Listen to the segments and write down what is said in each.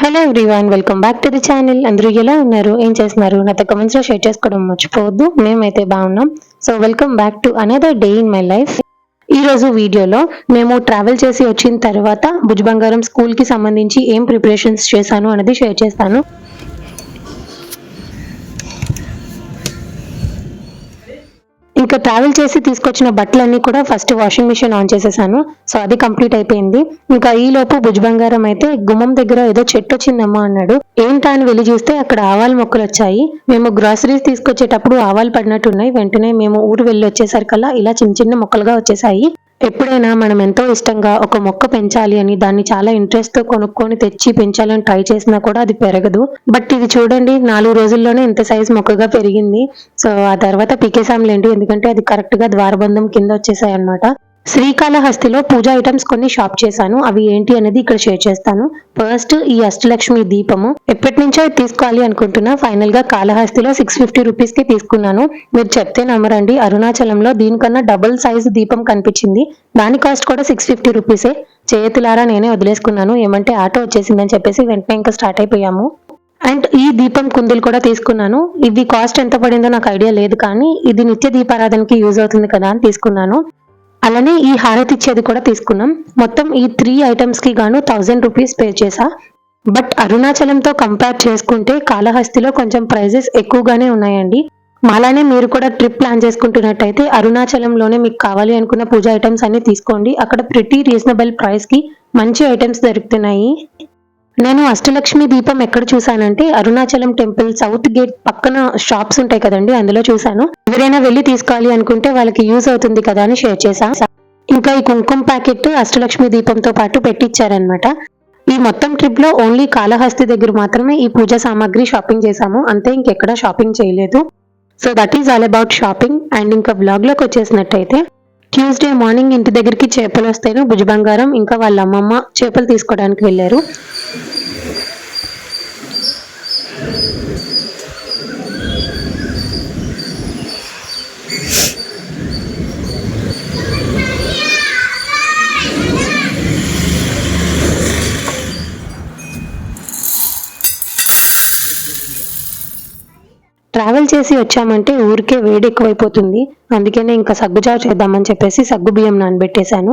Hello everyone welcome back to the channel అందరూ ఎలా ఉన్నారు? ఏం చేస్తున్నారు? నాతో కమెంట్స్లో షేర్ చేసుకోవడం మర్చిపోవద్దు. మేమైతే బాగున్నాం. So welcome back to another day in my life ఈ రోజు వీడియోలో మేము ట్రావెల్ చేసి వచ్చిన తర్వాత భుజ్ బంగారం స్కూల్కి సంబంధించి ఏం ప్రిపరేషన్స్ చేశాను అనేది షేర్ చేస్తాను. ఇంకా ట్రావెల్ చేసి తీసుకొచ్చిన బట్టలన్నీ కూడా ఫస్ట్ వాషింగ్ మిషన్ ఆన్ చేసేసాను. సో అది కంప్లీట్ అయిపోయింది. ఇంకా ఈ లోపు భుజ్ బంగారం అయితే గుమ్మం దగ్గర ఏదో చెట్టు వచ్చిందమ్మా అన్నాడు. ఏంటా అని వెళ్ళి చూస్తే అక్కడ ఆవాల మొక్కలు వచ్చాయి. మేము గ్రాసరీస్ తీసుకొచ్చేటప్పుడు ఆవాలు పడినట్టున్నాయి వెంటనే మేము ఊరు వెళ్ళి వచ్చేసరికల్లా ఇలా చిన్న చిన్న మొక్కలుగా వచ్చేసాయి. ఎప్పుడైనా మనం ఎంతో ఇష్టంగా ఒక మొక్క పెంచాలి అని దాన్ని చాలా ఇంట్రెస్ట్తో కొనుక్కొని తెచ్చి పెంచాలని ట్రై చేసినా కూడా అది పెరగదు. బట్ ఇది చూడండి నాలుగు రోజుల్లోనే ఇంత సైజ్ మొక్కగా పెరిగింది. సో ఆ తర్వాత పీకేసాంలేండి ఎందుకంటే అది కరెక్ట్గా ద్వారబంధం కింద వచ్చేసాయి అనమాట శ్రీకాళహస్తిలో పూజా ఐటమ్స్ కొన్ని షాప్ చేశాను. అవి ఏంటి అనేది ఇక్కడ షేర్ చేస్తాను. ఫస్ట్ ఈ అష్టలక్ష్మి దీపము. ఎప్పటి నుంచో ఇది తీసుకోవాలి అనుకుంటున్నా. ఫైనల్గా కాళహస్తిలో సిక్స్ ఫిఫ్టీ రూపీస్కి తీసుకున్నాను. మీరు చెప్తే నమ్మరండి. అరుణాచలంలో దీనికన్నా డబుల్ సైజ్ దీపం కనిపించింది. దాని కాస్ట్ కూడా సిక్స్ ఫిఫ్టీ రూపీసే చేతులారా నేనే వదిలేసుకున్నాను. ఏమంటే ఆటో వచ్చేసిందని చెప్పేసి వెంటనే ఇంకా స్టార్ట్ అయిపోయాము. అండ్ ఈ దీపం కుందులు కూడా తీసుకున్నాను. ఇది కాస్ట్ ఎంత పడిందో నాకు ఐడియా లేదు కానీ ఇది నిత్య దీపారాధనకి యూజ్ అవుతుంది కదా అని తీసుకున్నాను. అలానే ఈ హారతి ఇచ్చేది కూడా తీసుకున్నాం. మొత్తం ఈ త్రీ ఐటమ్స్కి గాను థౌజండ్ రూపీస్ పే చేసా బట్ అరుణాచలంతో కంపేర్ చేసుకుంటే కాళహస్తిలో కొంచెం ప్రైజెస్ ఎక్కువగానే ఉన్నాయండి. మాలానే మీరు కూడా ట్రిప్ ప్లాన్ చేసుకుంటున్నట్టయితే అరుణాచలంలోనే మీకు కావాలి అనుకున్న పూజ ఐటమ్స్ అన్ని తీసుకోండి. అక్కడ ప్రతి రీజనబుల్ ప్రైస్కి మంచి ఐటమ్స్ దొరుకుతున్నాయి. నేను అష్టలక్ష్మి దీపం ఎక్కడ చూసానంటే అరుణాచలం టెంపుల్ సౌత్ గేట్ పక్కన షాప్స్ ఉంటాయి కదండి అందులో చూసాను ఎవరైనా వెళ్ళి తీసుకోవాలి అనుకుంటే వాళ్ళకి యూజ్ అవుతుంది కదా అని షేర్ చేశా. ఇంకా ఈ కుంకుమ ప్యాకెట్ అష్టలక్ష్మి దీపంతో పాటు పెట్టించారనమాట ఈ మొత్తం ట్రిప్లో ఓన్లీ కాళహస్తి దగ్గర మాత్రమే ఈ పూజ సామాగ్రి షాపింగ్ చేశాము. అంతే ఇంకెక్కడ షాపింగ్ చేయలేదు. So that is all about shopping and ఇంకా బ్లాగ్లోకి వచ్చేసినట్టయితే ట్యూస్డే మార్నింగ్ ఇంటి దగ్గరికి చేపలు వస్తేను భుజ బంగారం ఇంకా వాళ్ళ అమ్మమ్మ చేపలు తీసుకోవడానికి వెళ్ళారు. ట్రావెల్ చేసి వచ్చామంటే ఊరికే వేడి ఎక్కువైపోతుంది. అందుకనే ఇంకా సగ్గుజావ చేద్దామని చెప్పేసి సగ్గు బియ్యం నానబెట్టేశాను.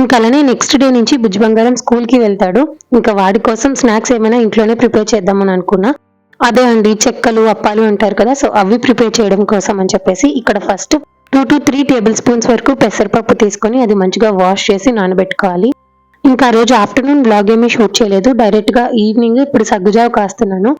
ఇంకా అలానే నెక్స్ట్ డే నుంచి బుజ్జి బంగారం స్కూల్కి వెళ్తాడు. ఇంకా వాడి కోసం స్నాక్స్ ఏమైనా ఇంట్లోనే ప్రిపేర్ చేద్దామని అనుకున్నా. అదే అండి చెక్కలు అప్పాలు అంటారు కదా సో అవి ప్రిపేర్ చేయడం కోసం అని చెప్పేసి ఇక్కడ first two to three tablespoons వరకు పెసరపప్పు తీసుకొని అది మంచిగా వాష్ చేసి నానబెట్టుకోవాలి. ఇంకా ఆ రోజు ఆఫ్టర్నూన్ బ్లాగ్ ఏమీ షూట్ చేయలేదు. డైరెక్ట్గా ఈవినింగ్ ఇప్పుడు సగ్గుజావ కాస్తున్నాను.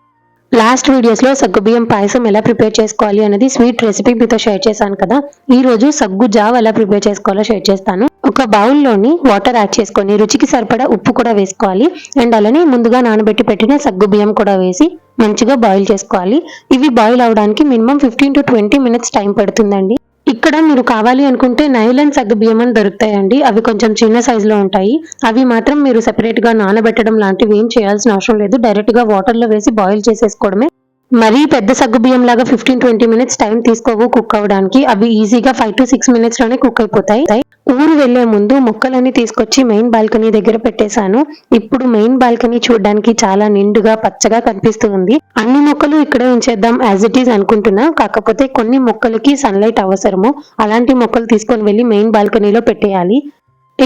లాస్ట్ వీడియోస్లో సగ్గు బియ్యం పాయసం ఎలా ప్రిపేర్ చేసుకోవాలి అనేది స్వీట్ రెసిపీ మీతో షేర్ చేశాను కదా. ఈ రోజు సగ్గు జావ్ ఎలా ప్రిపేర్ చేసుకోవాలో షేర్ చేస్తాను. ఒక బౌల్లోని వాటర్ యాడ్ చేసుకొని రుచికి సరిపడా ఉప్పు కూడా వేసుకోవాలి. అండ్ అలానే ముందుగా నానబెట్టి పెట్టిన సగ్గు బియ్యం కూడా వేసి మంచిగా బాయిల్ చేసుకోవాలి. ఇవి బాయిల్ అవడానికి minimum fifteen to twenty minutes time పడుతుందండి. ఇక్కడ మీరు కావాలి అనుకుంటే నైలన్ సగ్గు బియ్యం అని దొరుకుతాయండి. అవి కొంచెం చిన్న సైజులో లో ఉంటాయి. అవి మాత్రం మీరు సెపరేట్గా నానబెట్టడం లాంటివి ఏం చేయాల్సిన అవసరం లేదు. డైరెక్ట్గా వాటర్లో వేసి బాయిల్ చేసేసుకోవడమే మరీ పెద్ద సగ్గు బియ్యం లాగా ఫిఫ్టీన్ ట్వంటీ మినిట్స్ టైం తీసుకోవు కుక్ అవ్వడానికి. అవి ఈజీగా ఫైవ్ టు సిక్స్ మినిట్స్లోనే కుక్ అయిపోతాయి. ఊరు వెళ్ళే ముందు మొక్కలన్నీ తీసుకొచ్చి మెయిన్ బాల్కనీ దగ్గర పెట్టేశాను. ఇప్పుడు మెయిన్ బాల్కనీ చూడడానికి చాలా నిండుగా పచ్చగా కనిపిస్తూ ఉంది. అన్ని మొక్కలు ఇక్కడే ఉంచేద్దాం యాజ్ ఇట్ ఈస్ అనుకుంటున్నా. కాకపోతే కొన్ని మొక్కలకి సన్లైట్ అవసరము. అలాంటి మొక్కలు తీసుకొని వెళ్ళి మెయిన్ బాల్కనీలో పెట్టేయాలి.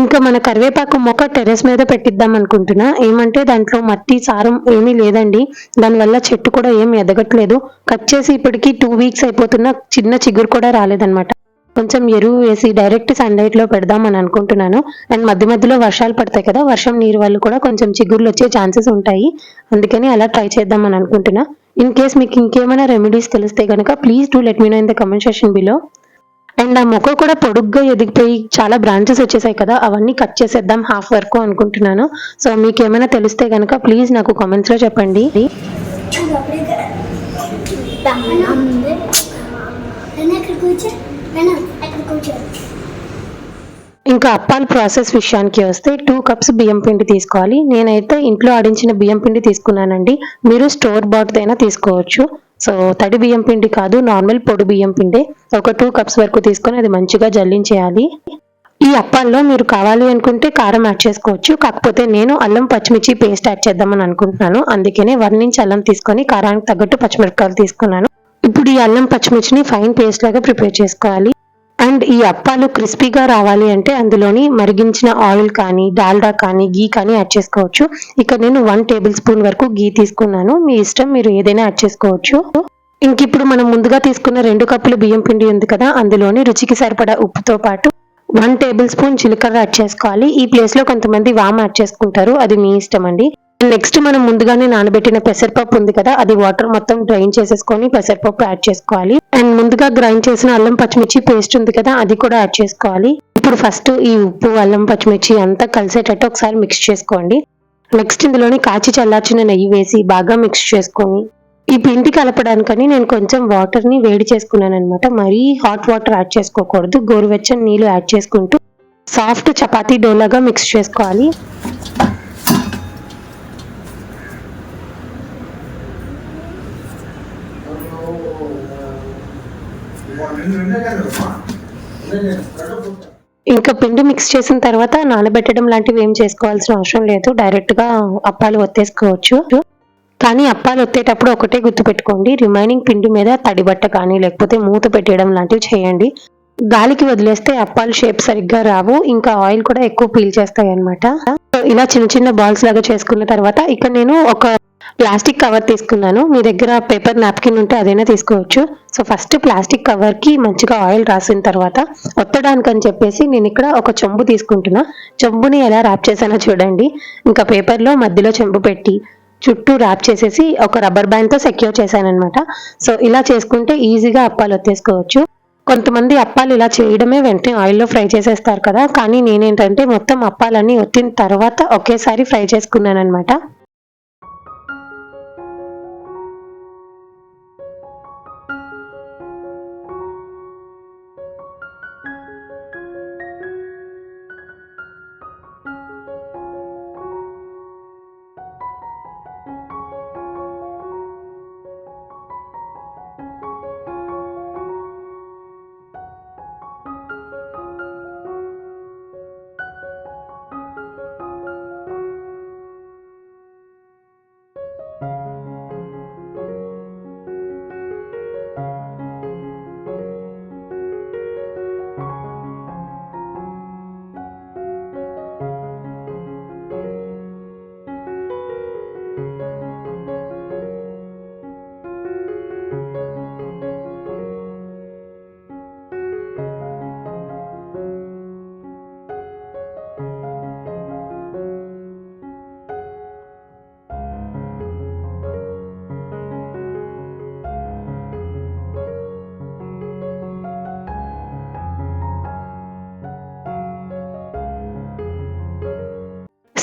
ఇంకా మన కరివేపాకు మొక్క టెర్రస్ మీద పెట్టిద్దాం అనుకుంటున్నా. ఏమంటే దాంట్లో మట్టి సారం ఏమీ లేదండి. దానివల్ల చెట్టు కూడా ఏం ఎదగట్లేదు. కట్ చేసి ఇప్పటికి టూ వీక్స్ అయిపోతున్నా చిన్న చిగురు కూడా రాలేదన్నమాట. కొంచెం ఎరువు వేసి డైరెక్ట్ సన్లైట్లో పెడదాం అని అనుకుంటున్నాను. అండ్ మధ్య మధ్యలో వర్షాలు పడతాయి కదా వర్షం నీరు వల్ల కూడా కొంచెం చిగుర్లు వచ్చే ఛాన్సెస్ ఉంటాయి. అందుకని అలా ట్రై చేద్దాం అని అనుకుంటున్నా. ఇన్ కేస్ మీకు ఇంకేమైనా రెమెడీస్ తెలిస్తే కనుక please do let me know in the comment session below and ఆ మొక్క కూడా పొడుగ్గా ఎదిగిపోయి చాలా బ్రాంచెస్ వచ్చేసాయి కదా అవన్నీ కట్ చేసేద్దాం హాఫ్ వరకు అనుకుంటున్నాను. సో మీకు ఏమైనా తెలిస్తే కనుక ప్లీజ్ నాకు comments లో చెప్పండి. అక్కడ కూర్చో అక్కడ కూర్చో ఇంకా అప్పాల ప్రాసెస్ విషయానికి వస్తే టూ కప్స్ బియ్యం పిండి తీసుకోవాలి. నేనైతే ఇంట్లో ఆడించిన బియ్యం పిండి తీసుకున్నానండి. మీరు స్టోర్ బాట్దైనా అయినా తీసుకోవచ్చు. సో తడి బియ్యం పిండి కాదు నార్మల్ పొడి బియ్యం పిండి. ఒక టూ కప్స్ వరకు తీసుకొని అది మంచిగా జల్లించేయాలి. ఈ అప్పాల్లో మీరు కావాలి అనుకుంటే కారం యాడ్ చేసుకోవచ్చు. కాకపోతే నేను అల్లం పచ్చిమిర్చి పేస్ట్ యాడ్ చేద్దామని అనుకుంటున్నాను. అందుకనే వన్ ఇంచ్ అల్లం తీసుకొని కారానికి తగ్గట్టు పచ్చిమిరపకాయలు తీసుకున్నాను. ఇప్పుడు ఈ అల్లం పచ్చిమిర్చిని ఫైన్ పేస్ట్ లాగా ప్రిపేర్ చేసుకోవాలి. అండ్ ఈ అప్పాలు క్రిస్పీగా రావాలి అంటే అందులోని మరిగించిన ఆయిల్ కానీ డాల్డా కానీ గీ కానీ యాడ్ చేసుకోవచ్చు. ఇక్కడ నేను వన్ టేబుల్ స్పూన్ వరకు గీ తీసుకున్నాను. మీ ఇష్టం మీరు ఏదైనా యాడ్ చేసుకోవచ్చు. ఇంక ఇప్పుడు మనం ముందుగా తీసుకున్న రెండు కప్పులు బియ్యం పిండి ఉంది కదా అందులోని రుచికి సరిపడా ఉప్పుతో పాటు వన్ టేబుల్ స్పూన్ జీలకర్ర యాడ్ చేసుకోవాలి. ఈ ప్లేస్లో కొంతమంది వామ్ యాడ్ చేసుకుంటారు. అది మీ ఇష్టం అండి. నెక్స్ట్ మనం ముందుగానే నానబెట్టిన పెసరపప్పు ఉంది కదా అది వాటర్ మొత్తం డ్రైన్ చేసేసుకొని పెసరపప్పు యాడ్ చేసుకోవాలి. అండ్ ముందుగా గ్రైండ్ చేసిన అల్లం పచ్చిమిర్చి పేస్ట్ ఉంది కదా అది కూడా యాడ్ చేసుకోవాలి. ఇప్పుడు ఫస్ట్ ఈ ఉప్పు అల్లం పచ్చిమిర్చి అంతా కలిసేటట్టు ఒకసారి మిక్స్ చేసుకోండి. నెక్స్ట్ ఇందులోనే కాచి చల్లార్చిన నెయ్యి వేసి బాగా మిక్స్ చేసుకొని ఈ పిండి కలపడానికని నేను కొంచెం వాటర్ని వేడి చేసుకున్నాను అనమాట మరీ హాట్ వాటర్ యాడ్ చేసుకోకూడదు గోరువెచ్చని నీళ్ళు యాడ్ చేసుకుంటూ సాఫ్ట్ చపాతీ డోలాగా మిక్స్ చేసుకోవాలి. ఇంకా పిండి మిక్స్ చేసిన తర్వాత నానబెట్టడం లాంటివి ఏం చేసుకోవాల్సిన అవసరం లేదు. డైరెక్ట్గా అప్పాలు ఒత్తేసుకోవచ్చు. కానీ అప్పాలు ఒత్తేటప్పుడు ఒకటే గుర్తుపెట్టుకోండి. రిమైనింగ్ పిండి మీద తడి బట్ట కానీ లేకపోతే మూత పెట్టడం లాంటివి చేయండి. గాలికి వదిలేస్తే అప్పాలు షేప్ సరిగ్గా రావు. ఇంకా ఆయిల్ కూడా ఎక్కువ పీల్ చేస్తాయి అనమాట ఇలా చిన్న చిన్న బాల్స్ లాగా చేసుకున్న తర్వాత ఇక్కడ నేను ఒక ప్లాస్టిక్ కవర్ తీసుకున్నాను. మీ దగ్గర పేపర్ నాప్కిన్ ఉంటే అదైనా తీసుకోవచ్చు. సో ఫస్ట్ ప్లాస్టిక్ కవర్కి మంచిగా ఆయిల్ రాసిన తర్వాత ఒత్తడానికి అని చెప్పేసి నేను ఇక్కడ ఒక చెంబు తీసుకుంటున్నా. చెంబుని ఎలా ర్యాప్ చేశానో చూడండి. ఇంకా పేపర్లో మధ్యలో చెంబు పెట్టి చుట్టూ ర్యాప్ చేసేసి ఒక రబ్బర్ బ్యాండ్తో సెక్యూర్ చేశాను అనమాట సో ఇలా చేసుకుంటే ఈజీగా అప్పాలు ఒత్తేసుకోవచ్చు. కొంతమంది అప్పాలు ఇలా చేయడమే వెంటనే ఆయిల్లో ఫ్రై చేసేస్తారు కదా. కానీ నేనేంటంటే మొత్తం అప్పాలన్నీ ఒత్తిన తర్వాత ఒకేసారి ఫ్రై చేసుకున్నాను అనమాట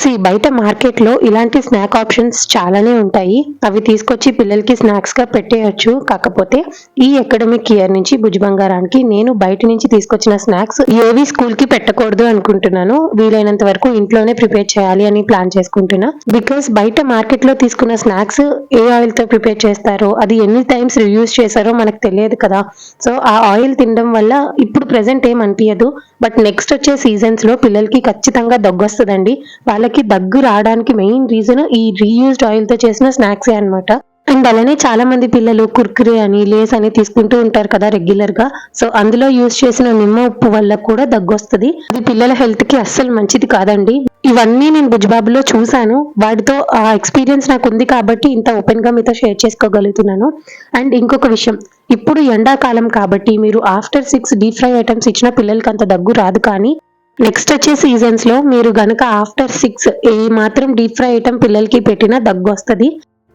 సి బయట మార్కెట్లో ఇలాంటి స్నాక్ ఆప్షన్స్ చాలానే ఉంటాయి. అవి తీసుకొచ్చి పిల్లలకి స్నాక్స్గా పెట్టేయచ్చు. కాకపోతే ఈ అకాడమిక్ ఇయర్ నుంచి భుజ్ బంగారానికి నేను బయట నుంచి తీసుకొచ్చిన స్నాక్స్ ఏవి స్కూల్కి పెట్టకూడదు అనుకుంటున్నాను. వీలైనంత వరకు ఇంట్లోనే ప్రిపేర్ చేయాలి అని ప్లాన్ చేసుకుంటున్నా. బికాస్ బయట మార్కెట్లో తీసుకున్న స్నాక్స్ ఏ ఆయిల్తో ప్రిపేర్ చేస్తారో అది ఎన్ని టైమ్స్ రియూజ్ చేశారో మనకు తెలియదు కదా. సో ఆ ఆయిల్ తినడం వల్ల ఇప్పుడు ప్రెసెంట్ ఏం అనిపించదు బట్ నెక్స్ట్ వచ్చే సీజన్స్లో పిల్లలకి ఖచ్చితంగా దగ్గొస్తుందండి. వాళ్ళకి దగ్గు రావడానికి మెయిన్ రీజన్ ఈ రీయూజ్డ్ ఆయిల్తో చేసిన స్నాక్స్ అన్నమాట. అండ్ అలానే చాలా మంది పిల్లలు కుర్కురే అని లేస్ అని తీసుకుంటూ ఉంటారు కదా రెగ్యులర్గా. సో అందులో యూజ్ చేసిన నిమ్మ ఉప్పు వల్ల కూడా దగ్గు వస్తుంది. అది పిల్లల హెల్త్కి అస్సలు మంచిది కాదండి. ఇవన్నీ నేను బుజ్బాబులో చూశాను. వాటితో ఆ ఎక్స్పీరియన్స్ నాకు ఉంది కాబట్టి ఇంత ఓపెన్గా మీతో షేర్ చేసుకోగలుగుతున్నాను. అండ్ ఇంకొక విషయం ఇప్పుడు ఎండాకాలం కాబట్టి మీరు after six deep fry items ఇచ్చిన పిల్లలకి అంత దగ్గు రాదు కానీ నెక్స్ట్ వచ్చే సీజన్స్లో మీరు గనక ఆఫ్టర్ సిక్స్ ఏ మాత్రం డీప్ ఫ్రై ఐటమ్ పిల్లలకి పెట్టినా దగ్గు వస్తుంది.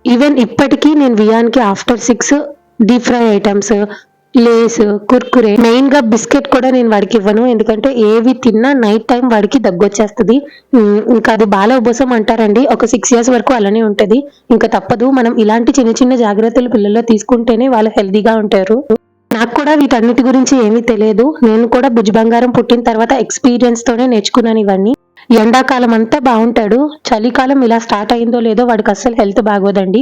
ఈవెన్ ఇప్పటికీ నేను వియాన్కి after six deep fry items Lays Kurkure మెయిన్గా బిస్కెట్ కూడా నేను వాడికి ఇవ్వను. ఎందుకంటే ఏవి తిన్నా నైట్ టైం వాడికి దగ్గు వచ్చేస్తుంది. ఇంకా అది బాల ఉబ్బసం అంటారండి. ఒక సిక్స్ ఇయర్స్ వరకు అలానే ఉంటది. ఇంకా తప్పదు. మనం ఇలాంటి చిన్న చిన్న జాగ్రత్తలు పిల్లల్లో తీసుకుంటేనే వాళ్ళు హెల్దీగా ఉంటారు. నాకు కూడా వీటన్నిటి గురించి ఏమీ తెలియదు. నేను కూడా భుజ్ బంగారం పుట్టిన తర్వాత ఎక్స్పీరియన్స్ తోనే నేర్చుకున్నాను ఇవన్నీ. ఎండాకాలం అంతా బాగుంటాడు. చలికాలం ఇలా స్టార్ట్ అయిందో లేదో వాడికి అస్సలు హెల్త్ బాగోదండి.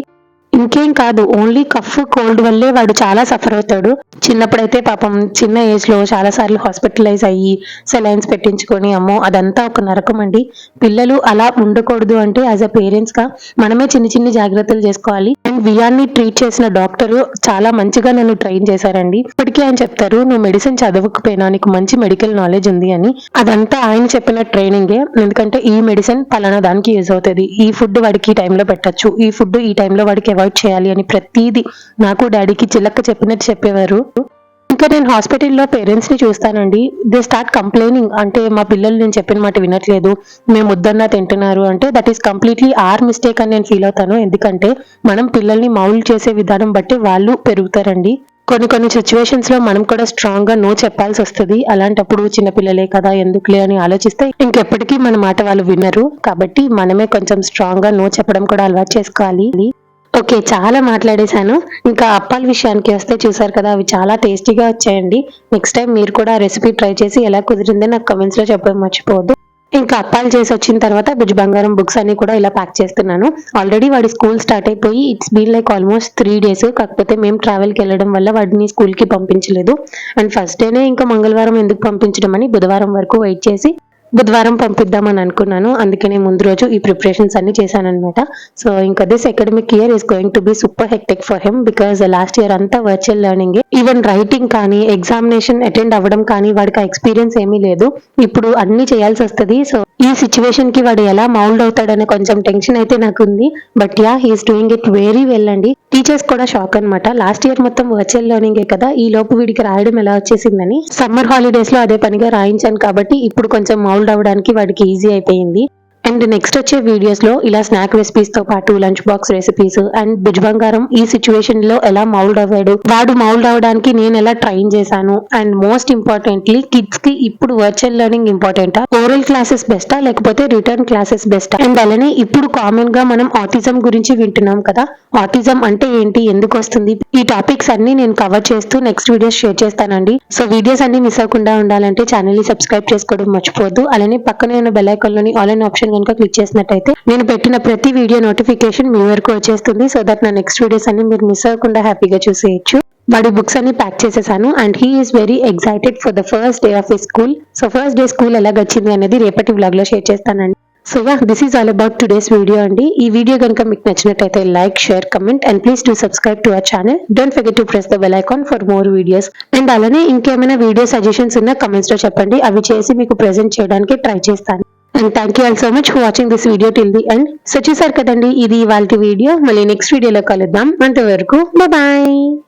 ఇంకేం కాదు ఓన్లీ కఫ్ కోల్డ్ వల్లే వాడు చాలా సఫర్ అవుతాడు. చిన్నప్పుడైతే పాపం చిన్న ఏజ్లో చాలా సార్లు హాస్పిటలైజ్ అయ్యి సెలైన్స్ పెట్టించుకొని అమ్మో అదంతా ఒక నరకం అండి. పిల్లలు అలా ఉండకూడదు అంటే యాజ్ అ పేరెంట్స్గా మనమే చిన్న చిన్న జాగ్రత్తలు చేసుకోవాలి. అండ్ వియాన్ని ట్రీట్ చేసిన డాక్టర్ చాలా మంచిగా నన్ను ట్రైన్ చేశారండి. ఇప్పటికీ ఆయన చెప్తారు నువ్వు మెడిసిన్ చదవకపోయినా నీకు మంచి మెడికల్ నాలెడ్జ్ ఉంది అని. అదంతా ఆయన చెప్పిన ట్రైనింగే ఎందుకంటే ఈ మెడిసిన్ పలానా దానికి యూజ్ అవుతుంది. ఈ ఫుడ్ వాడికి ఈ టైంలో పెట్టచ్చు. ఈ ఫుడ్ ఈ టైంలో వాడికి ఎవరు అవాయిడ్ చేయాలి అని ప్రతిదీ నాకు డాడీకి చిలక్క చెప్పినట్టు చెప్పేవారు. ఇంకా నేను హాస్పిటల్లో పేరెంట్స్ని చూస్తానండి. దే స్టార్ట్ కంప్లైనింగ్ అంటే మా పిల్లలు నేను చెప్పిన మాట వినట్లేదు. మేము వద్దన్నా తింటున్నారు. అంటే that is completely or mistake అని నేను ఫీల్ అవుతాను. ఎందుకంటే మనం పిల్లల్ని మౌల్ చేసే విధానం బట్టి వాళ్ళు పెరుగుతారండి. కొన్ని కొన్ని సిచ్యువేషన్స్లో మనం కూడా స్ట్రాంగ్గా నో చెప్పాల్సి వస్తుంది. అలాంటప్పుడు చిన్నపిల్లలే కదా ఎందుకులే అని ఆలోచిస్తే ఇంకెప్పటికీ మన మాట వాళ్ళు వినరు. కాబట్టి మనమే కొంచెం స్ట్రాంగ్గా నో చెప్పడం కూడా అలవాటు చేసుకోవాలి. ఓకే చాలా మాట్లాడేశాను. ఇంకా అప్పాల విషయానికి వస్తే చూసారు కదా అవి చాలా టేస్టీగా వచ్చాయండి. నెక్స్ట్ టైం మీరు కూడా రెసిపీ ట్రై చేసి ఎలా కుదిరిందో నాకు కమెంట్స్లో చెప్పడం మర్చిపోవద్దు. ఇంకా అప్పాలు చేసి వచ్చిన తర్వాత బుజ్ బంగారం బుక్స్ అన్ని కూడా ఇలా ప్యాక్ చేస్తున్నాను. ఆల్రెడీ వాడి స్కూల్ స్టార్ట్ అయిపోయి it's been like almost three days కాకపోతే మేము ట్రావెల్కి వెళ్ళడం వల్ల వాడిని స్కూల్కి పంపించలేదు. అండ్ ఫస్ట్ డేనే ఇంకా మంగళవారం ఎందుకు పంపించడం అని బుధవారం వరకు వెయిట్ చేసి బుధవారం పంపిద్దామని అనుకున్నాను. అందుకనే ముందు రోజు ఈ ప్రిపరేషన్స్ అన్ని చేశాను అనమాట సో ఇంకా this academic year is going to be super hectic for him because last year అంతా వర్చువల్ లెర్నింగ్ ఈవెన్ రైటింగ్ కానీ ఎగ్జామినేషన్ అటెండ్ అవ్వడం కానీ వాడికి ఆ ఎక్స్పీరియన్స్ ఏమీ లేదు. ఇప్పుడు అన్ని చేయాల్సి వస్తుంది. సో ఈ సిచ్యువేషన్కి వాడు ఎలా మౌల్డ్ అవుతాడనే కొంచెం టెన్షన్ అయితే నాకు ఉంది. But yeah he is doing it very well అండి. టీచర్స్ కూడా షాక్ అన్నమాట. లాస్ట్ ఇయర్ మొత్తం వర్చువల్ లెర్నింగ్ కదా. ఈ లోపు వీడికి రాయడం ఎలా వచ్చేసిందని. సమ్మర్ హాలిడేస్లో అదే పనిగా రాయించాను కాబట్టి ఇప్పుడు కొంచెం మౌల్డ్ అవ్వడానికి వాడికి ఈజీ అయిపోయింది. అండ్ నెక్స్ట్ వచ్చే వీడియోస్లో ఇలా స్నాక్ రెసిపీస్తో పాటు లంచ్ బాక్స్ రెసిపీస్ అండ్ భుజ్ బంగారం ఈ సిచ్యువేషన్లో ఎలా మౌల్డ్ అవ్వాడు? వాడు మౌల్డ్ అవ్వడానికి నేను ఎలా ట్రైన్ చేశాను? అండ్ మోస్ట్ ఇంపార్టెంట్లీ కిడ్స్కి ఇప్పుడు వర్చువల్ లెర్నింగ్ ఇంపార్టెంటా ఓరల్ క్లాసెస్ బెస్టా లేకపోతే రిటర్న్ క్లాసెస్ బెస్టా అండ్ అలానే ఇప్పుడు కామన్గా మనం ఆటిజం గురించి వింటున్నాం కదా? ఆటిజం అంటే ఏంటి? ఎందుకు వస్తుంది? ఈ టాపిక్స్ అన్ని నేను కవర్ చేస్తూ నెక్స్ట్ వీడియోస్ షేర్ చేస్తానండి. సో వీడియోస్ అన్ని మిస్ అవ్వకుండా ఉండాలంటే ఛానల్ని సబ్స్క్రైబ్ చేసుకోవడం మర్చిపోవద్దు. అలానే పక్కనే ఉన్న బెల్ ఐకాన్లోని ఆప్షన్ కనుక క్లిక్ చేసినట్టయితే నేను పెట్టిన ప్రతి వీడియో నోటిఫికేషన్ మీ వరకు వచ్చేస్తుంది. సో దట్ నా నెక్స్ట్ వీడియోస్ అన్ని మీరు మిస్ అవ్వకుండా హ్యాపీగా చూసేయచ్చు. వాడి బుక్స్ అన్ని ప్యాక్ చేసేసాను. And he is very excited for the first day of his school so first day school ఎలా గచ్చింది అనేది రేపటి వ్లాగ్లో షేర్ చేస్తానండి. So yeah this is all about today's video అండి. ఈ వీడియో కనుక మీకు నచ్చినట్టయితే like share comment and please do subscribe to our channel don't forget to press the bell icon for more videos and అలానే ఇంకేమైనా video suggestions ఉన్నా కమెంట్స్లో చెప్పండి. అవి చేసి మీకు ప్రెజెంట్ చేయడానికి ట్రై చేస్తాను. And thank you all so much for watching this video till the and so చూసారు కదండి ఇది ఇవాళ వీడియో మళ్ళీ నెక్స్ట్ వీడియోలో కలుద్దాం. అంతవరకు బాయ్